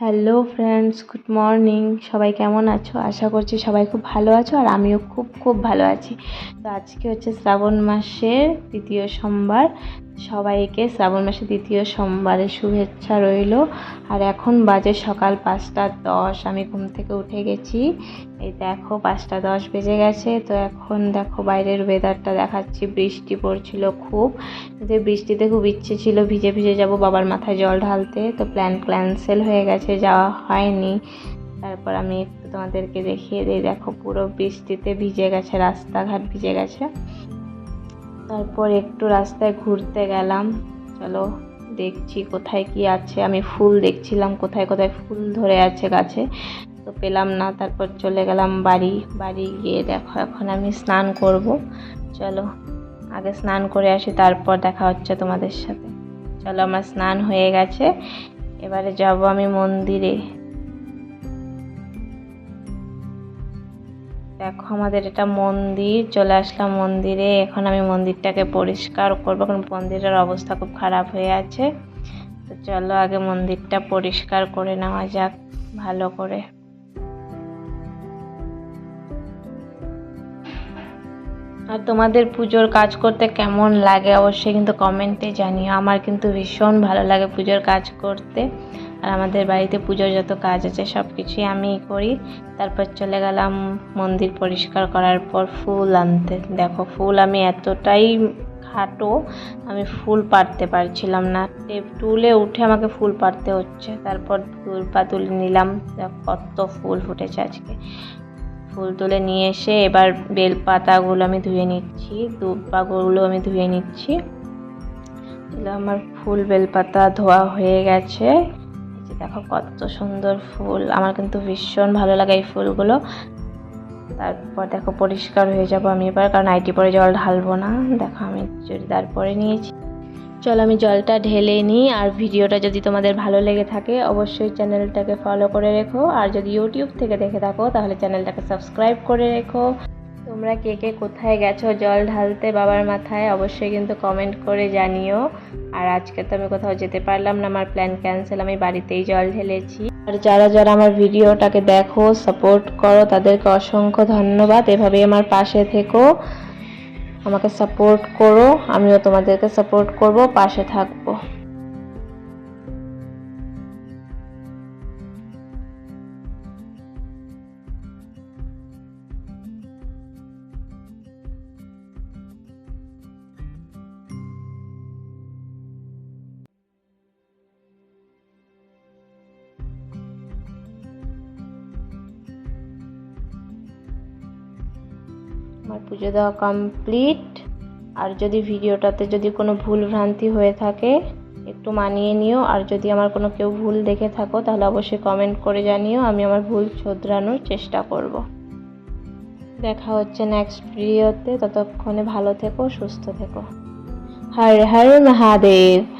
Hello friends good morning সবাই কেমন আছো? আশা করছি সবাই খুব ভালো আছো আর আমিও খুব খুব ভালো আছি। তো আজকে হচ্ছে শ্রাবণ মাসের দ্বিতীয় সোমবার। সবাইকে শ্রাবণ মাসের দ্বিতীয় সোমবারের শুভেচ্ছা রইল। আর এখন বাজে সকাল পাঁচটা দশ, আমি ঘুম থেকে উঠে গেছি। এই দেখো পাঁচটা দশ বেজে গেছে, তো এখন দেখো বাইরের ওয়েদারটা দেখাচ্ছি। বৃষ্টি পড়ছিল খুব যে বৃষ্টিতে খুব ইচ্ছে ছিল ভিজে ভিজে যাব, বাবার মাথায় জল ঢালতে, তো প্ল্যান ক্যান্সেল হয়ে গেছে, যাওয়া হয়নি। তারপর আমি একটু তোমাদেরকে দেখিয়ে দিই, দেখো পুরো বৃষ্টিতে ভিজে গেছে, রাস্তাঘাট ভিজে গেছে। তারপর একটু রাস্তায় ঘুরতে গেলাম। চলো দেখছি কোথায় কি আছে। আমি ফুল দেখছিলাম কোথায় কোথায় ফুল ধরে আছে গাছে। তো পেলাম না, তারপর চলে গেলাম বাড়ি। বাড়ি গিয়ে দেখো, এখন আমি স্নান করব। চলো, আগে স্নান করে আসি, তারপর দেখা হচ্ছে তোমাদের সাথে। চলো, আমার স্নান হয়ে গেছে। এবারে যাব আমি মন্দিরে। দেখো, আমাদের এটা মন্দির, চলে আসলাম মন্দিরে। এখন আমি মন্দিরটাকে পরিষ্কার করব, কারণ মন্দিরের অবস্থা খুব খারাপ হয়ে আছে। তো চলো আগে মন্দিরটা পরিষ্কার করে নেওয়া যাক, ভালো করে। আর তোমাদের পুজোর কাজ করতে কেমন লাগে অবশ্যই কিন্তু কমেন্টে জানিও। আমার কিন্তু ভীষণ ভালো লাগে পুজোর কাজ করতে। আর আমাদের বাড়িতে পুজোর যত কাজ আছে সব কিছুই আমিই করি। তারপর চলে গেলাম মন্দির পরিষ্কার করার পর ফুল আনতে। দেখো, ফুল আমি এতটাই খাটো, আমি ফুল পাড়তে পারছিলাম না। টুলে উঠে আমাকে ফুল পাড়তে হচ্ছে। তারপর পা তুলে নিলাম। কত ফুল ফুটেছে আজকে। ফুল তুলে নিয়ে এসে এবার বেলপাতাগুলো আমি ধুয়ে নিচ্ছি দুব্বাগুলো আমি ধুয়ে নিচ্ছি। আমার ফুল বেলপাতা ধোয়া হয়ে গেছে। দেখো কত সুন্দর ফুল। আমার কিন্তু ভীষণ ভালো লাগে এই ফুলগুলো। তারপর দেখো পরিষ্কার হয়ে যাব আমি এবার, কারণ আইটি পরে জল ঢালবো না। দেখো আমি চুড়িদার পরে নিয়েছি। চলো আমি জলটা ঢেলে নিই, আর ভিডিওটা যদি তোমাদের ভালো লেগে থাকে, অবশ্যই চ্যানেলটাকে ফলো করে রেখো। আর যদি ইউটিউব থেকে দেখে থাকো, তাহলে চ্যানেলটাকে সাবস্ক্রাইব করে রেখো। তোমরা কে কে কোথায় গেছো? জল ঢালতে বাবার মাথায় অবশ্যই কিন্তু কমেন্ট করে জানিও। আর আজকে তো আমি কোথাও যেতে পারলাম না, আমার প্ল্যান ক্যান্সেল আমি বাড়িতেই জল ঢেলেছি। আর যারা যারা আমার ভিডিওটাকে দেখো সাপোর্ট করো, তাদেরকে অসংখ্য ধন্যবাদ। এভাবেই আমার পাশে থেকো, আমাকে সাপোর্ট করো, আমিও তোমাদেরকে সাপোর্ট করব, পাশে থাকব। আমার পুজো দেওয়া কমপ্লিট আর যদি ভিডিওটাতে যদি কোনো ভুল ভ্রান্তি হয়ে থাকে, একটু মানিয়ে নিও। আর যদি আমার কোনো কেউ ভুল দেখে থাকো, তাহলে অবশ্যই কমেন্ট করে জানিও। আমি আমার ভুল শোধরানোর চেষ্টা করব। দেখা হচ্ছে নেক্সট ভিডিওতে ততক্ষণে ভালো থেকো, সুস্থ থেকো। হর হর মহাদেব।